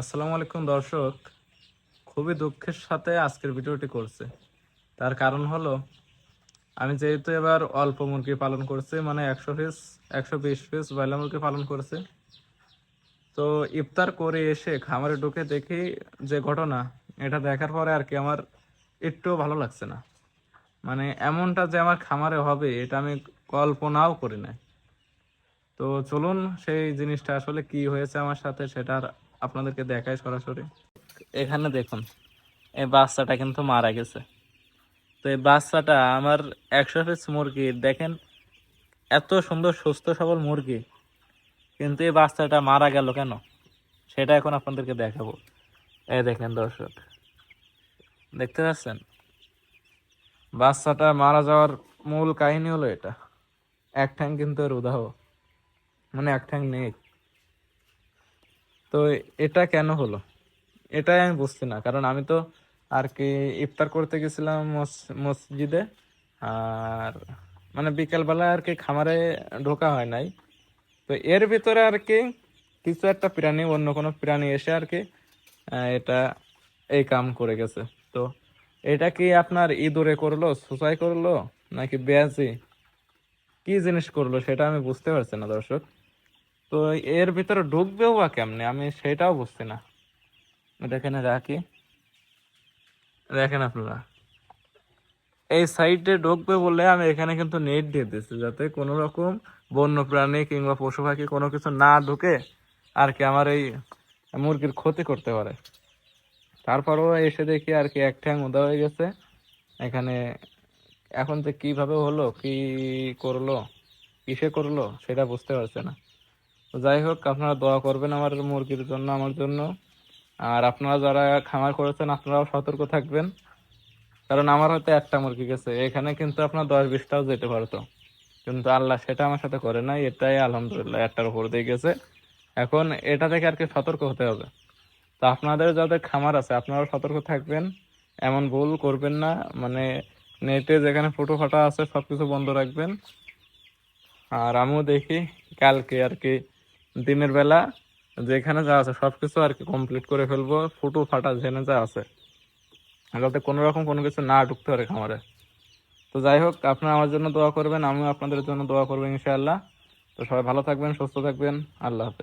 আসসালামু আলাইকুম, দর্শক। খুবই দুঃখের সাথে আজকের ভিডিওটি করছে। তার কারণ হলো, আমি যেহেতু এবার অল্প মুরগি পালন করছি মানে একশো পিস, একশো বিশ পিস ব্রয়লার মুরগি পালন করছি। তো ইফতার করে এসে খামারে ঢুকে দেখি যে ঘটনা, এটা দেখার পরে আর কি আমার একটুও ভালো লাগছে না। মানে এমনটা যে আমার খামারে হবে, এটা আমি কল্পনাও করি নাই। তো চলুন সেই জিনিসটা আসলে কি হয়েছে আমার সাথে সেটা আর আপনাদেরকে দেখায় সরাসরি। এখানে দেখুন, এই বাচ্চাটা কিন্তু মারা গেছে। তো এই বাচ্চাটা আমার একশো পিস মুরগি, দেখেন এত সুন্দর, সুস্থ, সবল মুরগি। কিন্তু এই বাচ্চাটা মারা গেল কেন? সেটা এখন আপনাদেরকে দেখাবো। এই দেখেন দর্শক, দেখতে পাচ্ছেন? বাচ্চাটা মারা যাওয়ার মূল কাহিনী হলো এটা। এক ঠ্যাং কিন্তু এর উদাহ। মানে এক ঠ্যাং নেই। তো এটা কেন হলো? এটাই আমি বুঝছি না। কারণ আমি তো আর কি ইফতার করতে গেছিলাম মস- মসজিদে। আর মানে বিকেলবেলা আর কি খামারে ঢোকা হয় নাই। তো এর ভিতরে আর কি কিছু একটা প্রাণী, অন্য কোনো প্রাণী এসে আর কি এটা এই কাম করে গেছে। তো এটা কি আপনার ইঁদুরে করল সুসাই করল, নাকি বেয়াজি? কি জিনিস করল, সেটা আমি বুঝতে পারছি না দর্শক। তো এর ভিতরে ঢুকবেও বা কেমনে? আমি সেটাও বুঝছি না। এখানে রাখি। দেখেন আপনারা। এই সাইডে ঢুকবে বলে আমি এখানে কিন্তু নেট দিয়ে দিচ্ছি যাতে কোনো রকম বন্য প্রাণী কিংবা পশু পাখি কোনো কিছু না ঢুকে আর কি আমার এই মুরগির ক্ষতি করতে পারে। তারপরও এসে দেখি আর কি এক ঠ্যাং উদা হয়ে গেছে। এখানে এখন যে কীভাবে হলো, কি করল, কিসে করল, সেটা বুঝতে পারছে না। যাই হোক, আপনারা দোয়া করবেন আমার মুরগির জন্য, আমার জন্য। আর আপনারা যারা খামার করেছেন, আপনারাও সতর্ক থাকবেন। কারণ আমার হয়তো একটা মুরগি গেছে। এখানে কিন্তু আপনার দশ বিশটাও যেতে পারতো। কিন্তু আল্লাহ সেটা আমার সাথে করে নাই। এটাই আলহামদুলিল্লাহ, একটার উপর দিয়ে গেছে। এখন এটা থেকে আর কি সতর্ক হতে হবে। তো আপনাদের যাদের খামার আছে, আপনারাও সতর্ক থাকবেন। এমন ভুল করবেন না। মানে নেটে যেখানে ফটো ফাটা আছে সব কিছু বন্ধ রাখবেন। আর আমিও দেখি, কালকে আর কি দিনের বেলা যেখানে যা আছে সব কিছু আর কি কমপ্লিট করে ফেলব, ফুটো ফাটা যেখানে যা আছে। যাতে কোনো রকম কোনো কিছু না ঢুকতে পারে খামারে। তো যাই হোক, আপনারা আমার জন্য দোয়া করবেন, আমিও আপনাদের জন্য দোয়া করব ইনশাআল্লাহ। তো সবাই ভালো থাকবেন, সুস্থ থাকবেন, আল্লাহ হাফেজ।